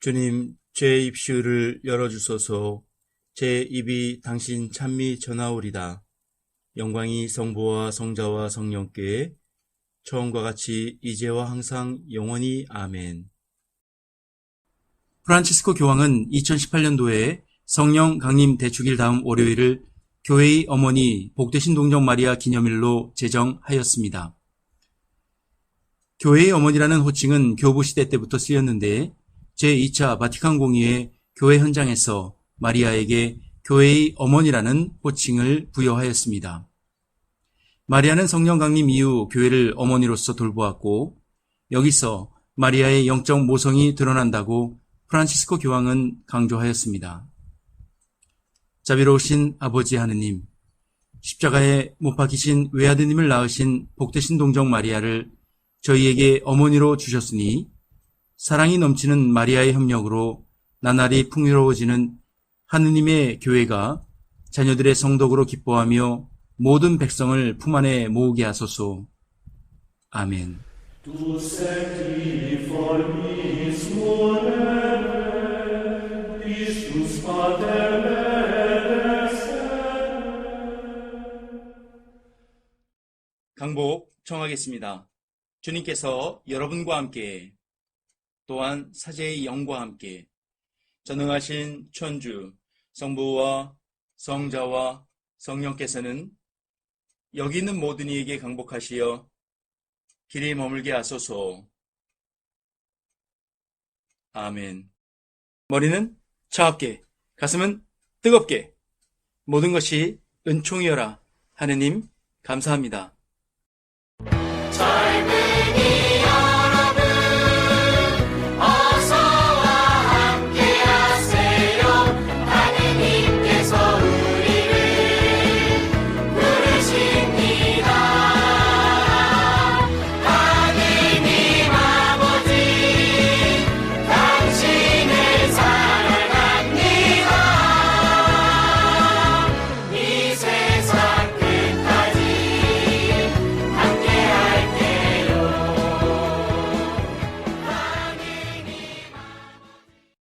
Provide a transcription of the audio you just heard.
주님, 제 입술을 열어주소서 제 입이 당신 찬미 전하오리다. 영광이 성부와 성자와 성령께 처음과 같이 이제와 항상 영원히 아멘. 프란치스코 교황은 2018년도에 성령 강림 대축일 다음 월요일을 교회의 어머니 복되신 동정 마리아 기념일로 제정하였습니다. 교회의 어머니라는 호칭은 교부 시대 때부터 쓰였는데 제2차 바티칸 공의회 교회 현장에서 마리아에게 교회의 어머니라는 호칭을 부여하였습니다. 마리아는 성령 강림 이후 교회를 어머니로서 돌보았고 여기서 마리아의 영적 모성이 드러난다고 프란치스코 교황은 강조하였습니다. 자비로우신 아버지 하느님, 십자가에 못 박히신 외아드님을 낳으신 복되신 동정 마리아를 저희에게 어머니로 주셨으니 사랑이 넘치는 마리아의 협력으로 나날이 풍요로워지는 하느님의 교회가 자녀들의 성덕으로 기뻐하며 모든 백성을 품 안에 모으게 하소서. 아멘. 강복 청하겠습니다. 주님께서 여러분과 함께 또한 사제의 영과 함께 전능하신 천주 성부와 성자와 성령께서는 여기 있는 모든 이에게 강복하시어 길이 머물게 하소서. 아멘. 머리는 차갑게, 가슴은 뜨겁게, 모든 것이 은총이여라. 하느님, 감사합니다.